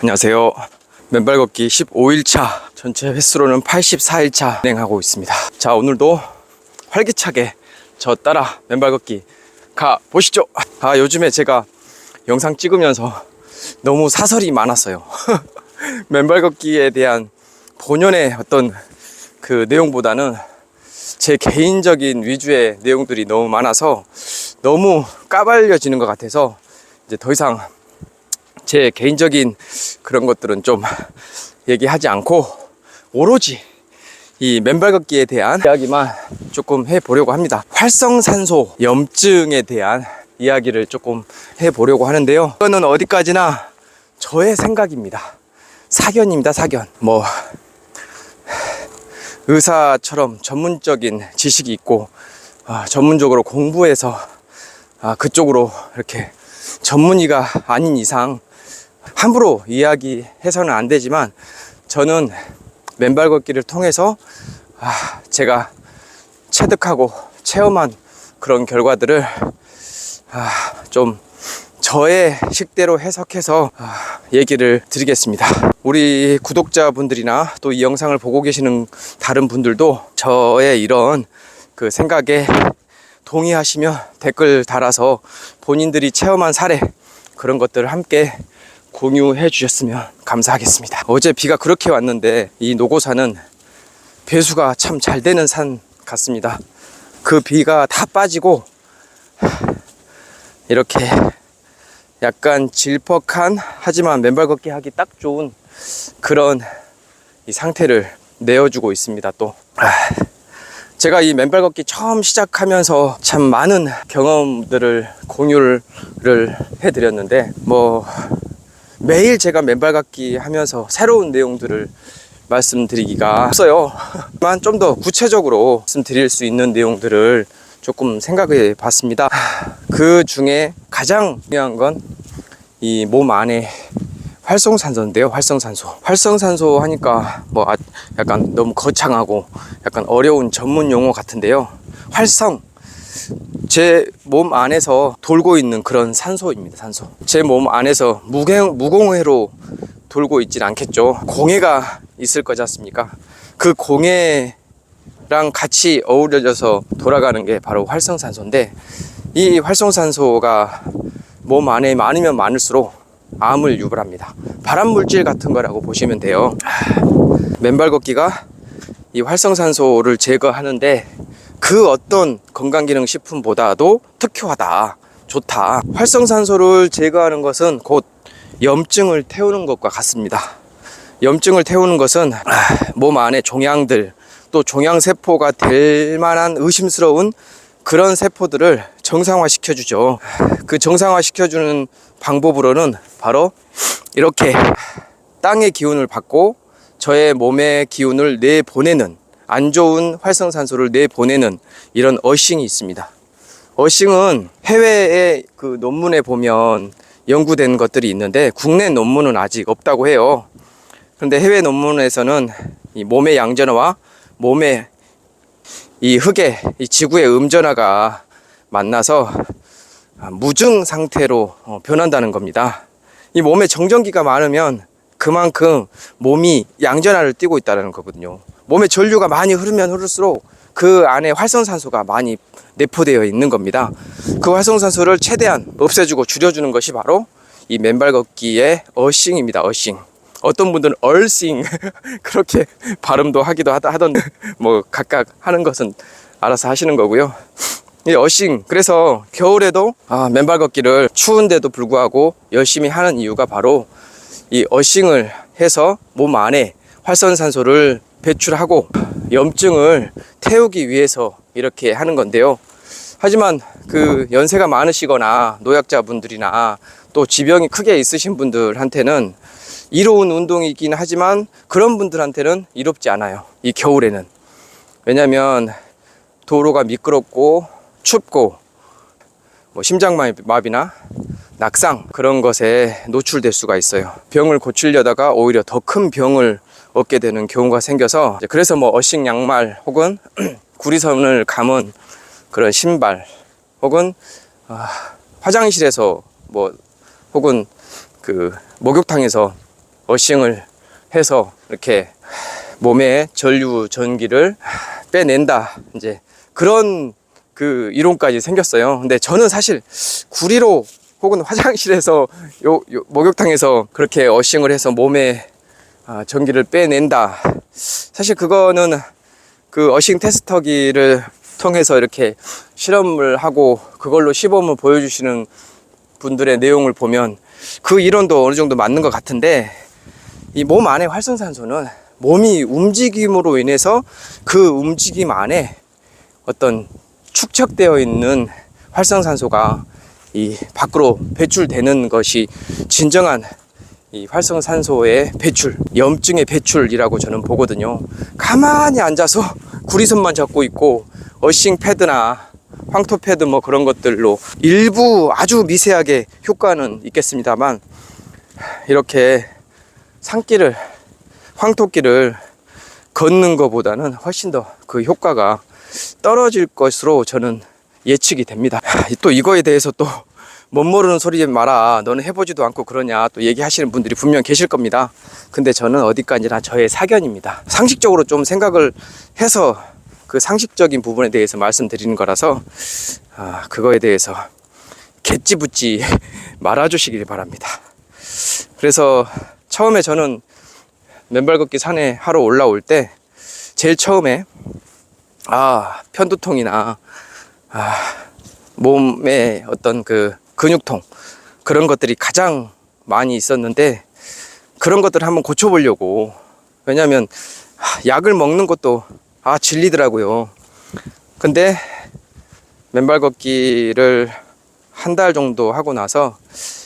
안녕하세요. 맨발 걷기 15일차, 전체 횟수로는 84일차 진행하고 있습니다. 자, 오늘도 활기차게 저 따라 맨발 걷기 가 보시죠. 아, 요즘에 제가 영상 찍으면서 너무 사설이 많았어요. 맨발 걷기에 대한 본연의 어떤 그 내용보다는 제 개인적인 위주의 내용들이 너무 많아서 너무 까발려지는 것 같아서 이제 더 이상 제 개인적인 그런 것들은 좀 얘기하지 않고 오로지 이 맨발 걷기에 대한 이야기만 조금 해보려고 합니다. 활성산소 염증에 대한 이야기를 조금 해보려고 하는데요. 이거는 어디까지나 저의 생각입니다. 사견입니다, 사견. 뭐, 의사처럼 전문적인 지식이 있고, 아, 전문적으로 공부해서 아, 그쪽으로 이렇게 전문의가 아닌 이상 함부로 이야기해서는 안 되지만 저는 맨발 걷기를 통해서 아, 제가 체득하고 체험한 그런 결과들을 아, 좀 저의 식대로 해석해서 아, 얘기를 드리겠습니다. 우리 구독자분들이나 또 이 영상을 보고 계시는 다른 분들도 저의 이런 그 생각에 동의하시면 댓글 달아서 본인들이 체험한 사례 그런 것들을 함께 공유해 주셨으면 감사하겠습니다. 어제 비가 그렇게 왔는데 이 노고산은 배수가 참 잘 되는 산 같습니다. 그 비가 다 빠지고 이렇게 약간 질퍽한 하지만 맨발 걷기 하기 딱 좋은 그런 이 상태를 내어주고 있습니다. 또 아, 제가 이 맨발 걷기 처음 시작하면서 참 많은 경험들을 공유를 해드렸는데 뭐 매일 제가 맨발 걷기 하면서 새로운 내용들을 말씀드리기가 없어요. 만 좀 더 구체적으로 말씀드릴 수 있는 내용들을 조금 생각해 봤습니다. 그 중에 가장 중요한 건 이 몸 안에 활성산소인데요. 활성산소. 활성산소 하니까 뭐 아- 약간 너무 거창하고 약간 어려운 전문 용어 같은데요. 활성. 제 몸 안에서 돌고 있는 그런 산소입니다. 산소. 제 몸 안에서 무공, 무공해로 돌고 있진 않겠죠. 공해가 있을 거지 않습니까? 그 공해랑 같이 어우러져서 돌아가는 게 바로 활성산소인데 이 활성산소가 몸 안에 많으면 많을수록 암을 유발합니다. 발암 물질 같은 거라고 보시면 돼요. 맨발 걷기가 이 활성산소를 제거하는데 그 어떤 건강기능식품보다도 특효하다, 좋다. 활성산소를 제거하는 것은 곧 염증을 태우는 것과 같습니다. 염증을 태우는 것은 아, 몸 안에 종양들 또 종양세포가 될 만한 의심스러운 그런 세포들을 정상화시켜 주죠. 그 정상화시켜 주는 방법으로는 바로 이렇게 땅의 기운을 받고 저의 몸의 기운을 내보내는 안 좋은 활성산소를 내보내는 이런 어싱이 있습니다. 어싱은 해외의 그 논문에 보면 연구된 것들이 있는데 국내 논문은 아직 없다고 해요. 그런데 해외 논문에서는 이 몸의 양전화와 몸의 이 흙의 이 지구의 음전화가 만나서 아, 무증 상태로 어, 변한다는 겁니다. 이 몸에 정전기가 많으면 그만큼 몸이 양전화를 띠고 있다는 거거든요. 몸에 전류가 많이 흐르면 흐를수록 그 안에 활성산소가 많이 내포되어 있는 겁니다. 그 활성산소를 최대한 없애주고 줄여주는 것이 바로 이 맨발 걷기의 어싱입니다. 어싱. 어떤 분들은 얼싱 그렇게 발음도 하기도 하던데 뭐 각각 하는 것은 알아서 하시는 거고요. 이 어싱 그래서 겨울에도 아, 맨발 걷기를 추운데도 불구하고 열심히 하는 이유가 바로 이 어싱을 해서 몸 안에 활성산소를 배출하고 염증을 태우기 위해서 이렇게 하는 건데요. 하지만 그 연세가 많으시거나 노약자분들이나 또 지병이 크게 있으신 분들한테는 이로운 운동이긴 하지만 그런 분들한테는 이롭지 않아요. 이 겨울에는. 왜냐면 도로가 미끄럽고 춥고 뭐 심장마비나 낙상 그런 것에 노출될 수가 있어요. 병을 고치려다가 오히려 더 큰 병을 얻게 되는 경우가 생겨서 그래서 뭐 어싱 양말 혹은 구리선을 감은 그런 신발 혹은 아, 화장실에서 뭐 혹은 그 목욕탕에서 어싱을 해서 이렇게 몸에 전류 전기를 빼낸다. 이제 그런 그 이론까지 생겼어요. 근데 저는 사실 구리로 혹은 화장실에서 요, 요 목욕탕에서 그렇게 어싱을 해서 몸에 아, 전기를 빼낸다. 사실 그거는 그 어싱 테스터기를 통해서 이렇게 실험을 하고 그걸로 시범을 보여주시는 분들의 내용을 보면 그 이론도 어느 정도 맞는 것 같은데 이 몸 안에 활성산소는 몸이 움직임으로 인해서 그 움직임 안에 어떤 축적되어 있는 활성산소가 이 밖으로 배출되는 것이 진정한 이 활성산소의 배출, 염증의 배출이라고 저는 보거든요. 가만히 앉아서 구리손만 잡고 있고 어싱 패드나 황토 패드 뭐 그런 것들로 일부 아주 미세하게 효과는 있겠습니다만 이렇게 산길을 황토길을 걷는 것보다는 훨씬 더 그 효과가 떨어질 것으로 저는 예측이 됩니다. 또 이거에 대해서 또 못 모르는 소리 마라. 너는 해보지도 않고 그러냐. 또 얘기하시는 분들이 분명 계실 겁니다. 근데 저는 어디까지나 저의 사견입니다. 상식적으로 좀 생각을 해서 그 상식적인 부분에 대해서 말씀드리는 거라서 아, 그거에 대해서 개찌붙지 말아주시길 바랍니다. 그래서 처음에 저는 맨발 걷기 산에 하러 올라올 때 제일 처음에 아 편두통이나 아 몸에 어떤 그 근육통 그런 것들이 가장 많이 있었는데 그런 것들을 한번 고쳐보려고. 왜냐하면 하, 약을 먹는 것도 아 질리더라고요. 근데 맨발 걷기를 한 달 정도 하고 나서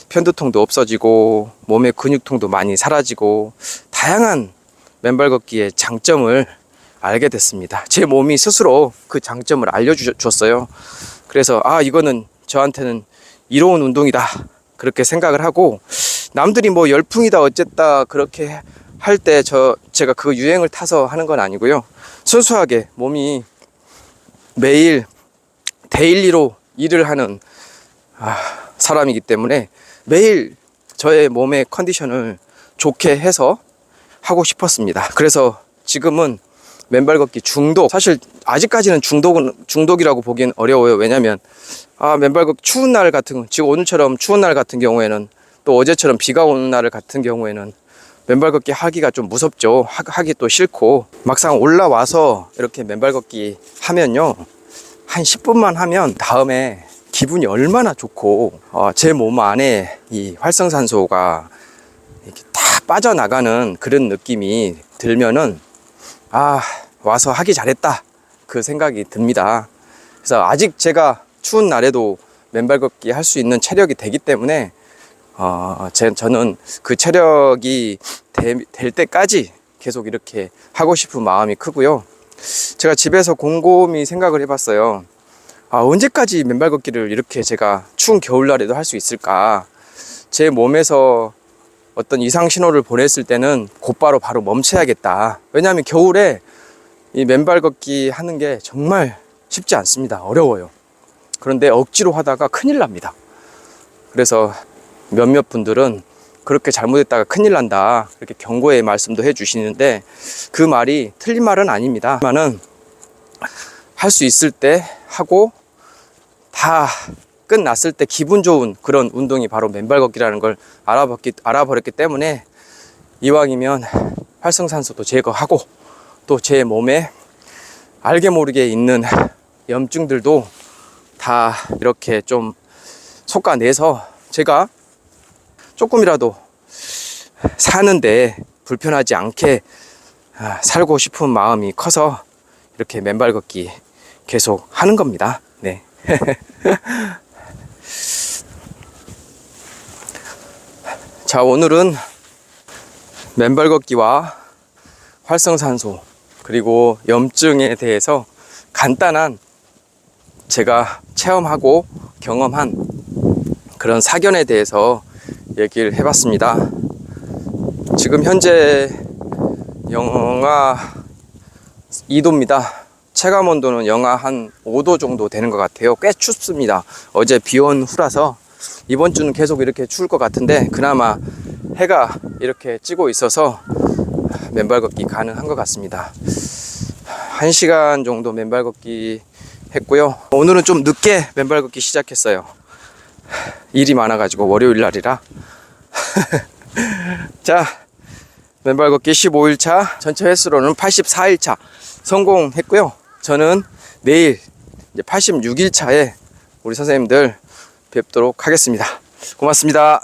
편두통도 없어지고 몸의 근육통도 많이 사라지고 다양한 맨발 걷기의 장점을 알게 됐습니다. 제 몸이 스스로 그 장점을 알려주셨어요. 그래서 아 이거는 저한테는 이로운 운동이다 그렇게 생각을 하고 남들이 뭐 열풍이다 어쨌다 그렇게 할 때 저 제가 그 유행을 타서 하는 건 아니고요. 순수하게 몸이 매일 데일리로 일을 하는 아, 사람이기 때문에 매일 저의 몸의 컨디션을 좋게 해서 하고 싶었습니다. 그래서 지금은 맨발 걷기 중독 사실 아직까지는 중독은 중독이라고 보기엔 어려워요. 왜냐면 아 맨발 걷기 추운 날 같은 지금 오늘처럼 추운 날 같은 경우에는 또 어제처럼 비가 오는 날 같은 경우에는 맨발 걷기 하기가 좀 무섭죠. 하, 하기 또 싫고 막상 올라와서 이렇게 맨발 걷기 하면요 한 10분만 하면 다음에 기분이 얼마나 좋고 어, 제몸 안에 이 활성산소가 이렇게 다 빠져나가는 그런 느낌이 들면은 아 와서 하기 잘했다. 그 생각이 듭니다. 그래서 아직 제가 추운 날에도 맨발 걷기 할 수 있는 체력이 되기 때문에 어, 제, 저는 그 체력이 되, 될 때까지 계속 이렇게 하고 싶은 마음이 크고요. 제가 집에서 곰곰이 생각을 해봤어요. 아, 언제까지 맨발 걷기를 이렇게 제가 추운 겨울날에도 할 수 있을까? 제 몸에서 어떤 이상 신호를 보냈을 때는 곧바로 바로 멈춰야겠다. 왜냐하면 겨울에 이 맨발 걷기 하는 게 정말 쉽지 않습니다. 어려워요. 그런데 억지로 하다가 큰일 납니다. 그래서 몇몇 분들은 그렇게 잘못했다가 큰일 난다. 이렇게 경고의 말씀도 해 주시는데 그 말이 틀린 말은 아닙니다. 만은 할 수 있을 때 하고 다 끝났을 때 기분 좋은 그런 운동이 바로 맨발 걷기라는 걸 알아봤기, 알아버렸기 때문에 이왕이면 활성산소도 제거하고 또 제 몸에 알게 모르게 있는 염증들도 다 이렇게 좀 솎아내서 제가 조금이라도 사는데 불편하지 않게 아, 살고 싶은 마음이 커서 이렇게 맨발 걷기 계속 하는 겁니다. 네. 자, 오늘은 맨발 걷기와 활성산소 그리고 염증에 대해서 간단한 제가 체험하고 경험한 그런 사견에 대해서 얘기를 해봤습니다. 지금 현재 영하 2도입니다. 체감 온도는 영하 한 5도 정도 되는 것 같아요. 꽤 춥습니다. 어제 비 온 후라서 이번 주는 계속 이렇게 추울 것 같은데 그나마 해가 이렇게 찌고 있어서 맨발 걷기 가능한 것 같습니다. 1시간 정도 맨발 걷기 했고요. 오늘은 좀 늦게 맨발 걷기 시작했어요. 일이 많아가지고 월요일 날이라. 자, 맨발 걷기 15일차, 전체 횟수로는 84일차 성공했고요. 저는 내일 이제 86일차에 우리 선생님들 뵙도록 하겠습니다. 고맙습니다.